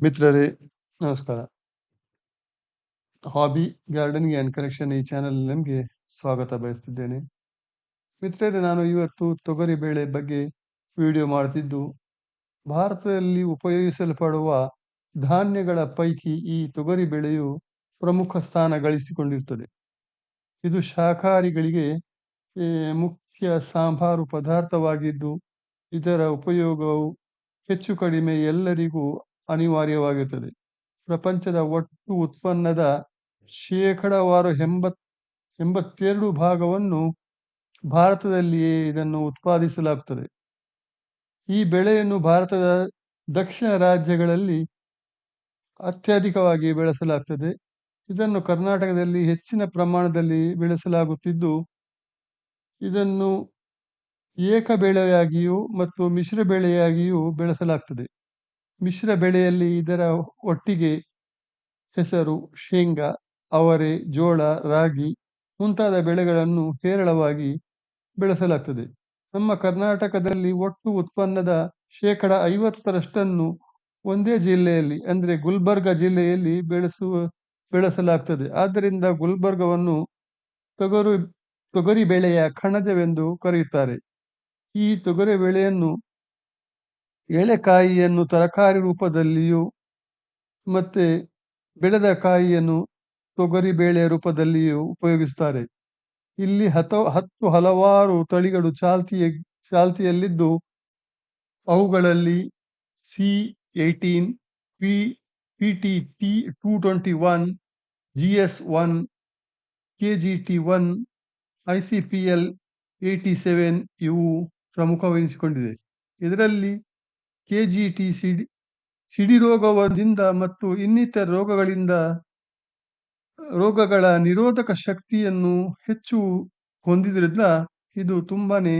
ಮಿತ್ರರೇ, ನಮಸ್ಕಾರ. Hobby gardening and collection ಈ ಚಾನೆಲ್ ನಿಮಗೆ ಸ್ವಾಗತ ಬಯಸ್ತಿದ್ದೇನೆ. ಮಿತ್ರರೇ, ನಾನು ಇವತ್ತು ತೊಗರಿ ಬೇಳೆ ಬಗ್ಗೆ ವಿಡಿಯೋ ಮಾಡ್ತಿದ್ದು. ಭಾರತದಲ್ಲಿ ಉಪಯೋಗಿಸಲ್ಪಡುವ ಧಾನ್ಯಗಳ ಪೈಕಿ ಈ ತೊಗರಿ ಬೇಳೆಯು ಪ್ರಮುಖ ಸ್ಥಾನ ಗಳಿಸಿಕೊಂಡಿರುತ್ತದೆ ಇದು ಶಾಖಾರಿಗಳಿಗೆ ಮುಖ್ಯ ಸಾಂಬಾರು ಪದಾರ್ಥವಾಗಿದ್ದು, ಇದರ ಉಪಯೋಗವು ಹೆಚ್ಚು ಕಡಿಮೆ ಎಲ್ಲರಿಗೂ ಅನಿವಾರ್ಯವಾಗಿರುತ್ತದೆ. ಪ್ರಪಂಚದ ಒಟ್ಟು ಉತ್ಪನ್ನದ ಶೇಕಡಾವಾರು ಎಂಬತ್, ಎಂಬತ್ತೆರಡು ಭಾಗವನ್ನು ಭಾರತದಲ್ಲಿಯೇ ಇದನ್ನು ಉತ್ಪಾದಿಸಲಾಗುತ್ತದೆ ಈ ಬೆಳೆಯನ್ನು ಭಾರತದ ದಕ್ಷಿಣ ರಾಜ್ಯಗಳಲ್ಲಿ ಅತ್ಯಧಿಕವಾಗಿ ಬೆಳೆಸಲಾಗ್ತದೆ. ಇದನ್ನು ಕರ್ನಾಟಕದಲ್ಲಿ ಹೆಚ್ಚಿನ ಪ್ರಮಾಣದಲ್ಲಿ ಬೆಳೆಸಲಾಗುತ್ತಿದ್ದು, ಇದನ್ನು ಏಕ ಬೆಳೆಯಾಗಿಯೂ ಮತ್ತು ಮಿಶ್ರ ಬೆಳೆಯಾಗಿಯೂ ಬೆಳೆಸಲಾಗ್ತದೆ. ಮಿಶ್ರ ಬೆಳೆಯಲ್ಲಿ ಇದರ ಒಟ್ಟಿಗೆ ಹೆಸರು ಶೇಂಗಾ, ಅವರೆ, ಜೋಳ, ರಾಗಿ ಮುಂತಾದ ಬೆಳೆಗಳನ್ನು ಹೇರಳವಾಗಿ ಬೆಳೆಸಲಾಗ್ತದೆ. ನಮ್ಮ ಕರ್ನಾಟಕದಲ್ಲಿ ಒಟ್ಟು ಉತ್ಪನ್ನದ ಶೇಕಡ ಐವತ್ತರಷ್ಟನ್ನು ಒಂದೇ ಜಿಲ್ಲೆಯಲ್ಲಿ, ಅಂದರೆ ಗುಲ್ಬರ್ಗ ಜಿಲ್ಲೆಯಲ್ಲಿ ಬೆಳೆಸುವ, ಬೆಳೆಸಲಾಗ್ತದೆ. ಆದ್ದರಿಂದ ಗುಲ್ಬರ್ಗವನ್ನು ತೊಗರು, ತೊಗರಿ ಬೆಳೆಯ ಕಣಜವೆಂದು ಕರೆಯುತ್ತಾರೆ. ಈ ತೊಗರಿ ಬೆಳೆಯನ್ನು ಎಳೆಕಾಯಿಯನ್ನು ತರಕಾರಿ ರೂಪದಲ್ಲಿಯೂ ಮತ್ತೆ ಬೆಳೆದ ಕಾಯಿಯನ್ನು ತೊಗರಿ ಬೇಳೆ ರೂಪದಲ್ಲಿಯೂ ಉಪಯೋಗಿಸುತ್ತಾರೆ. ಇಲ್ಲಿ ಹತ, ಹತ್ತು ಹಲವಾರು ತಳಿಗಳು ಚಾಲ್ತಿಯ, ಚಾಲ್ತಿಯಲ್ಲಿದ್ದು ಅವುಗಳಲ್ಲಿ C eighteen, P P T T two twenty one, G S one, K G T one, I C P L eighty seven ಇವು ಪ್ರಮುಖವೆನಿಸಿಕೊಂಡಿದೆ. ಇದರಲ್ಲಿ ಕೆ ಜಿ ಸಿಡಿ ಸಿಡಿರೋಗದಿಂದ ಮತ್ತು ಇನ್ನಿತರ ರೋಗಗಳಿಂದ, ರೋಗಗಳ ನಿರೋಧಕ ಶಕ್ತಿಯನ್ನು ಹೆಚ್ಚು ಹೊಂದಿದ್ರಿಂದ ಇದು ತುಂಬಾನೇ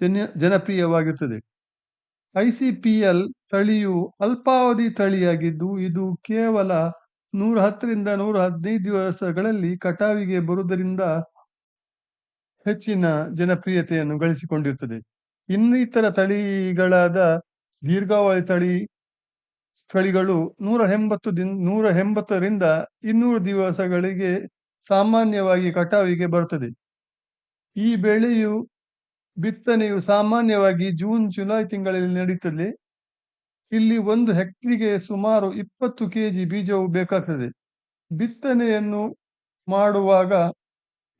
ಜನ ಜನಪ್ರಿಯವಾಗಿರುತ್ತದೆ ಐ ತಳಿಯು ಅಲ್ಪಾವಧಿ ತಳಿಯಾಗಿದ್ದು, ಇದು ಕೇವಲ ನೂರ ಹತ್ತರಿಂದ ನೂರ ಹದಿನೈದು ದಿವಸಗಳಲ್ಲಿ ಕಟಾವಿಗೆ ಬರುವುದರಿಂದ ಹೆಚ್ಚಿನ ಜನಪ್ರಿಯತೆಯನ್ನು ಗಳಿಸಿಕೊಂಡಿರುತ್ತದೆ ಇನ್ನಿತರ ತಳಿಗಳಾದ ದೀರ್ಘಾವಧಿ ತಳಿ ತಳಿಗಳು ನೂರ ಎಂಬತ್ತು ದಿನ, ನೂರ ಎಂಬತ್ತರಿಂದ ಇನ್ನೂರು ದಿವಸಗಳಿಗೆ ಸಾಮಾನ್ಯವಾಗಿ ಕಟಾವಿಗೆ ಬರುತ್ತದೆ. ಈ ಬೆಳೆಯು ಬಿತ್ತನೆಯು ಸಾಮಾನ್ಯವಾಗಿ ಜೂನ್, ಜುಲೈ ತಿಂಗಳಲ್ಲಿ ನಡೆಯುತ್ತದೆ ಇಲ್ಲಿ ಒಂದು ಹೆಕ್ಟರಿಗೆ ಸುಮಾರು ಇಪ್ಪತ್ತು ಕೆಜಿ ಬೀಜವು ಬೇಕಾಗ್ತದೆ. ಬಿತ್ತನೆಯನ್ನು ಮಾಡುವಾಗ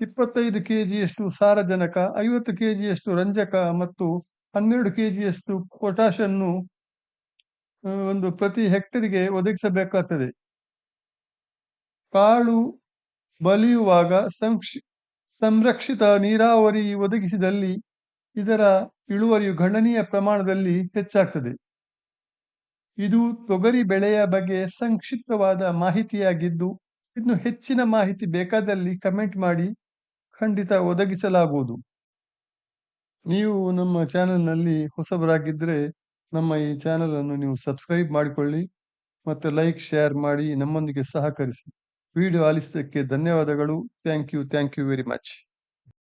ಇಪ್ಪತ್ತೈದು ಕೆಜಿಯಷ್ಟು ಸಾರಜನಕ, ಐವತ್ತು ಕೆಜಿಯಷ್ಟು ರಂಜಕ ಮತ್ತು ಹನ್ನೆರಡು ಕೆಜಿಯಷ್ಟು ಜಿಯಷ್ಟು ಒಂದು ಪ್ರತಿ ಹೆಕ್ಟರ್ಗೆ ಒದಗಿಸಬೇಕಾಗ್ತದೆ. ಕಾಳು ಬಲಿಯುವಾಗ ಸಂರಕ್ಷಿತ ನೀರಾವರಿ ಒದಗಿಸಿದಲ್ಲಿ ಇದರ ಇಳುವರಿಯು ಗಣನೀಯ ಪ್ರಮಾಣದಲ್ಲಿ ಹೆಚ್ಚಾಗ್ತದೆ. ಇದು ತೊಗರಿ ಬೆಳೆಯ ಬಗ್ಗೆ ಸಂಕ್ಷಿಪ್ತವಾದ ಮಾಹಿತಿಯಾಗಿದ್ದು, ಇನ್ನು ಹೆಚ್ಚಿನ ಮಾಹಿತಿ ಬೇಕಾದಲ್ಲಿ ಕಮೆಂಟ್ ಮಾಡಿ ಖಂಡಿತ ಒದಗಿಸಲಾಗುವುದು. ನೀವು ನಮ್ಮ ಚಾನೆಲ್ನಲ್ಲಿ ಹೊಸಬರಾಗಿದ್ದರೆ ನಮ್ಮ ಈ ಚಾನೆಲ್ ಅನ್ನು ನೀವು ಸಬ್ಸ್ಕ್ರೈಬ್ ಮಾಡಿಕೊಳ್ಳಿ ಮತ್ತು ಲೈಕ್, ಶೇರ್ ಮಾಡಿ ನಮ್ಮೊಂದಿಗೆ ಸಹಕರಿಸಿ. ವಿಡಿಯೋ ಆಲಿಸಿದ್ದಕ್ಕೆ ಧನ್ಯವಾದಗಳು. Thank you thank you very much.